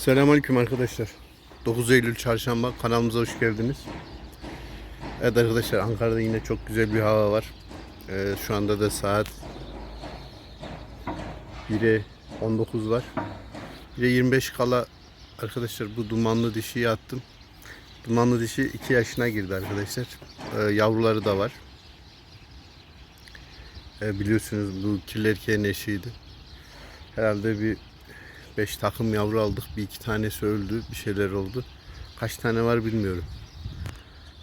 Selamünaleyküm arkadaşlar. 9 Eylül Çarşamba kanalımıza hoş geldiniz. Evet arkadaşlar Ankara'da yine çok güzel bir hava var. Ee, şu anda da saat 1'e 19 var. 1'e 25 kala arkadaşlar bu dumanlı dişiyi attım. Dumanlı dişi 2 yaşına girdi arkadaşlar. Ee, yavruları da var. Ee, biliyorsunuz bu kirli erkeğin eşiydi. Herhalde bir 5 takım yavru aldık. Bir iki tanesi öldü. Bir şeyler oldu. Kaç tane var bilmiyorum.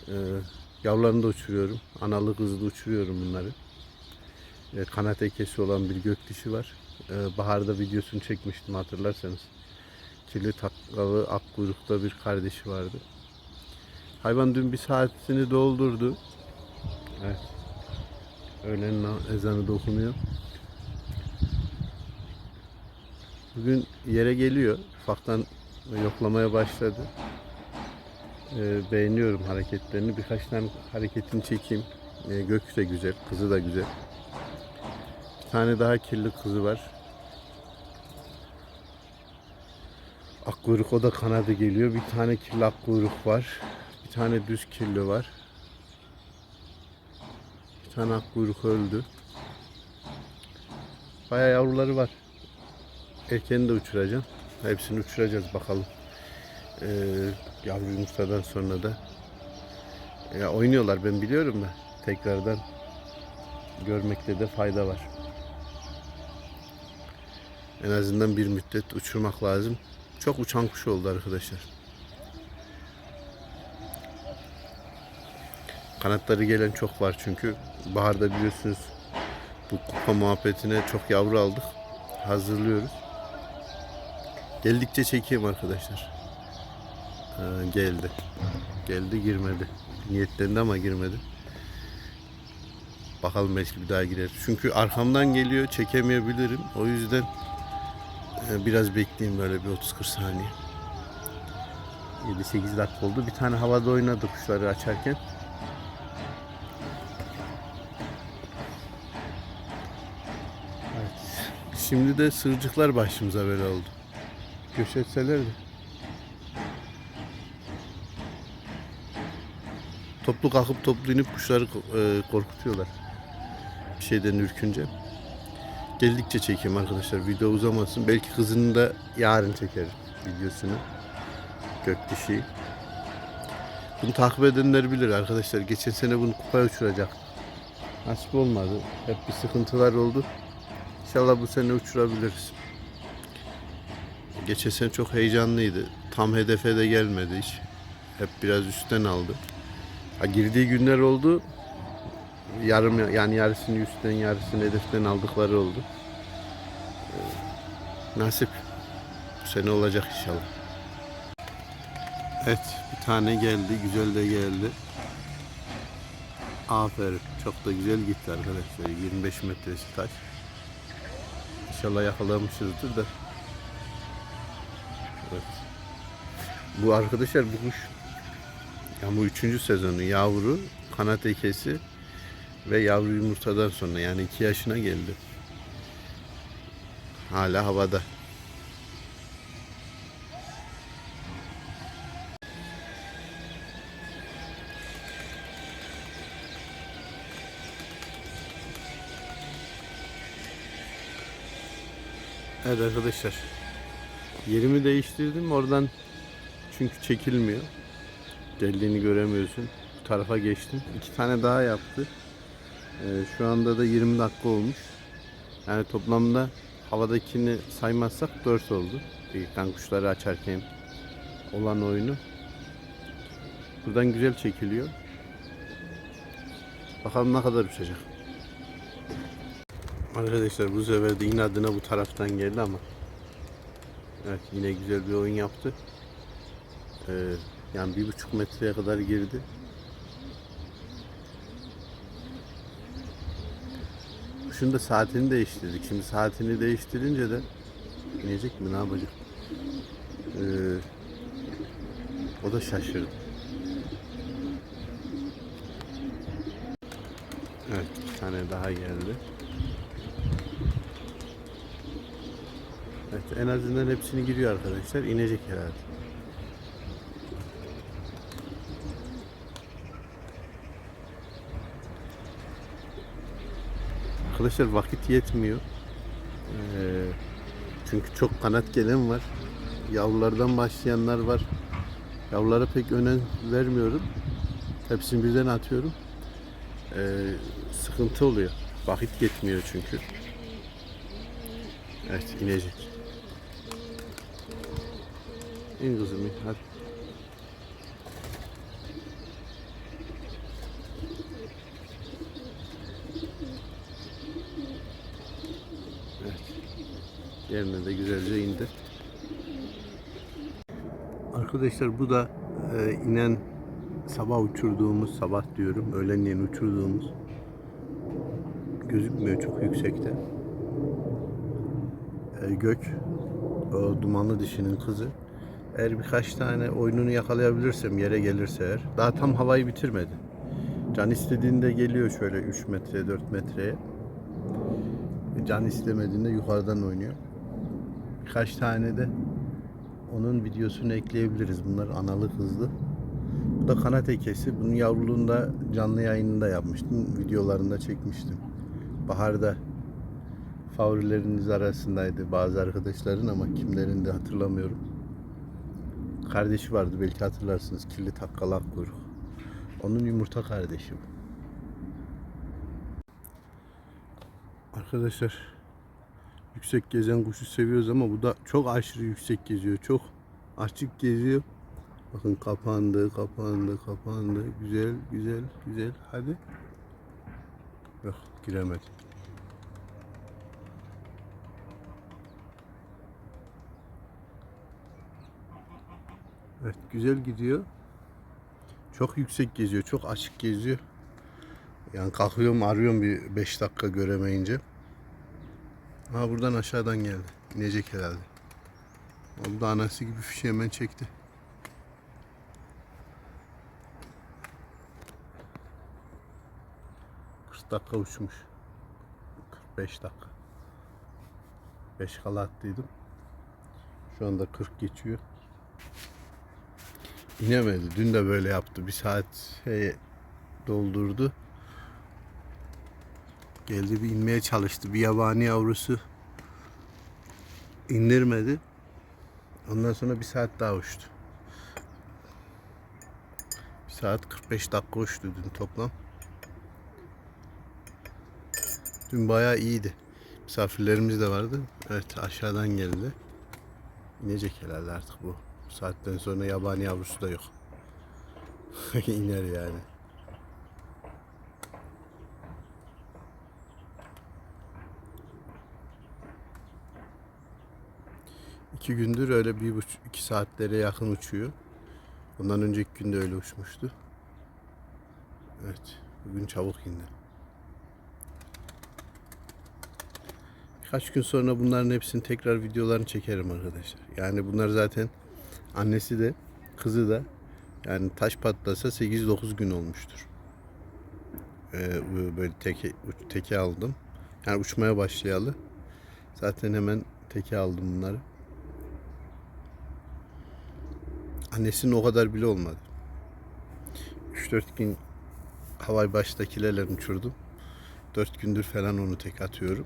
Ee, yavrularını da uçuruyorum. Analı kızlı uçuruyorum bunları. Ee, kanat ekesi olan bir gök dişi var. Ee, baharda videosunu çekmiştim hatırlarsanız. Kirli takkalı ak kuyrukta bir kardeşi vardı. Hayvan dün bir saatini doldurdu. Evet. Öğlen ezanı dokunuyor. Bugün yere geliyor. Ufaktan yoklamaya başladı. Ee, beğeniyorum hareketlerini. Birkaç tane hareketini çekeyim. Ee, gökü de güzel, kızı da güzel. Bir tane daha kirli kızı var. Akkuyruk o da kanadı geliyor. Bir tane kirli akkuyruk var. Bir tane düz kirli var. Bir tane akkuyruk öldü. Bayağı yavruları var. Erkeğini de uçuracağım. Hepsini uçuracağız bakalım. Ee, yavru yumurtadan sonra da ya oynuyorlar ben biliyorum da tekrardan görmekte de fayda var. En azından bir müddet uçurmak lazım. Çok uçan kuş oldu arkadaşlar. Kanatları gelen çok var çünkü. Baharda biliyorsunuz bu kupa muhabbetine çok yavru aldık. Hazırlıyoruz. Geldikçe çekeyim arkadaşlar. Ee, geldi. Geldi girmedi. Niyetlendi ama girmedi. Bakalım belki bir daha girer. Çünkü arkamdan geliyor çekemeyebilirim. O yüzden e, biraz bekleyeyim böyle bir 30-40 saniye. 7-8 dakika oldu. Bir tane havada oynadı kuşları açarken. Evet. Şimdi de sığırcıklar başımıza böyle oldu. Göç etselerdi. Toplu kalkıp toplu inip kuşları e, korkutuyorlar. Bir şeyden ürkünce. Geldikçe çekeyim arkadaşlar. Video uzamasın. Belki kızını da yarın çekerim videosunu. Gök dişi. Bunu takip edenler bilir arkadaşlar. Geçen sene bunu kupaya uçuracak. Nasip olmadı. Hep bir sıkıntılar oldu. İnşallah bu sene uçurabiliriz. Geçen sene çok heyecanlıydı. Tam hedefe de gelmedi hiç. Hep biraz üstten aldı. Ha, girdiği günler oldu. Yarım yani yarısını üstten yarısını hedeften aldıkları oldu. Ee, nasip. Bu sene olacak inşallah. Evet bir tane geldi. Güzel de geldi. Aferin. Çok da güzel gitti arkadaşlar. 25 metresi taş. İnşallah yakalamışızdır da. Evet. Bu arkadaşlar bu kuş yani bu üçüncü sezonu yavru, kanat ekesi ve yavru yumurtadan sonra yani iki yaşına geldi. Hala havada. Evet arkadaşlar. Yerimi değiştirdim. Oradan çünkü çekilmiyor. Geldiğini göremiyorsun. Bu tarafa geçtim. İki tane daha yaptı. Ee, şu anda da 20 dakika olmuş. Yani toplamda havadakini saymazsak 4 oldu. İlkten kuşları açarken olan oyunu. Buradan güzel çekiliyor. Bakalım ne kadar uçacak. Arkadaşlar bu sefer de inadına bu taraftan geldi ama Evet yine güzel bir oyun yaptı. Ee, yani bir buçuk metreye kadar girdi. Kuşun da saatini değiştirdik. Şimdi saatini değiştirince de inecek mi ne yapacak? Ee, o da şaşırdı. Evet bir tane daha geldi. Evet en azından hepsini giriyor arkadaşlar. İnecek herhalde. Arkadaşlar vakit yetmiyor. Ee, çünkü çok kanat gelen var. Yavrulardan başlayanlar var. Yavrulara pek önem vermiyorum. Hepsini birden atıyorum. Ee, sıkıntı oluyor. Vakit yetmiyor çünkü. Evet inecek. İn kızım in hadi. Evet. Yerine de güzelce indi. Arkadaşlar bu da e, inen sabah uçurduğumuz sabah diyorum öğlenleyin uçurduğumuz gözükmüyor çok yüksekte. E, gök o dumanlı dişinin kızı. Eğer birkaç tane oyununu yakalayabilirsem yere gelirse eğer. Daha tam havayı bitirmedi. Can istediğinde geliyor şöyle 3 metre 4 metreye. Can istemediğinde yukarıdan oynuyor. Birkaç tane de onun videosunu ekleyebiliriz. Bunlar analı kızlı. Bu da kanat ekesi. Bunun yavruluğunda canlı yayınında yapmıştım. Videolarında çekmiştim. Baharda favorileriniz arasındaydı bazı arkadaşların ama kimlerin de hatırlamıyorum. Kardeşi vardı belki hatırlarsınız. Kirli takkalak kuyruk. Onun yumurta kardeşi bu. Arkadaşlar yüksek gezen kuşu seviyoruz ama bu da çok aşırı yüksek geziyor. Çok açık geziyor. Bakın kapandı, kapandı, kapandı. Güzel, güzel, güzel. Hadi. Yok, giremedi. Evet, güzel gidiyor. Çok yüksek geziyor, çok açık geziyor. Yani kalkıyorum, arıyorum bir 5 dakika göremeyince. Ha buradan aşağıdan geldi. İnecek herhalde. O da anası gibi fişi hemen çekti. ...40 dakika uçmuş. 45 dakika. 5 kala attıydım. Şu anda 40 geçiyor. İnemedi. Dün de böyle yaptı. Bir saat şey doldurdu. Geldi bir inmeye çalıştı. Bir yabani yavrusu indirmedi. Ondan sonra bir saat daha uçtu. Bir saat 45 dakika uçtu dün toplam. Dün bayağı iyiydi. Misafirlerimiz de vardı. Evet aşağıdan geldi. İnecek herhalde artık bu. Bu saatten sonra yabani yavrusu da yok. İner yani. İki gündür öyle bir buçuk, iki saatlere yakın uçuyor. Ondan önceki günde öyle uçmuştu. Evet, bugün çabuk indi. Birkaç gün sonra bunların hepsini tekrar videolarını çekerim arkadaşlar. Yani bunlar zaten annesi de kızı da yani taş patlasa 8-9 gün olmuştur. Ee, böyle teke, teke aldım. Yani uçmaya başlayalı. Zaten hemen teke aldım bunları. Annesinin o kadar bile olmadı. 3-4 gün havay baştakilerle uçurdum. 4 gündür falan onu tek atıyorum.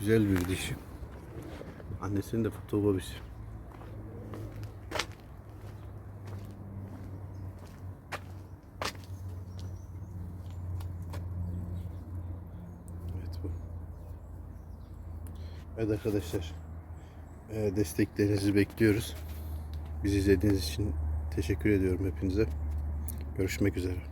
Güzel bir dişi. Annesinin de fotokopisi. Evet bu. Evet arkadaşlar. e, Desteklerinizi bekliyoruz. Bizi izlediğiniz için teşekkür ediyorum hepinize. Görüşmek üzere.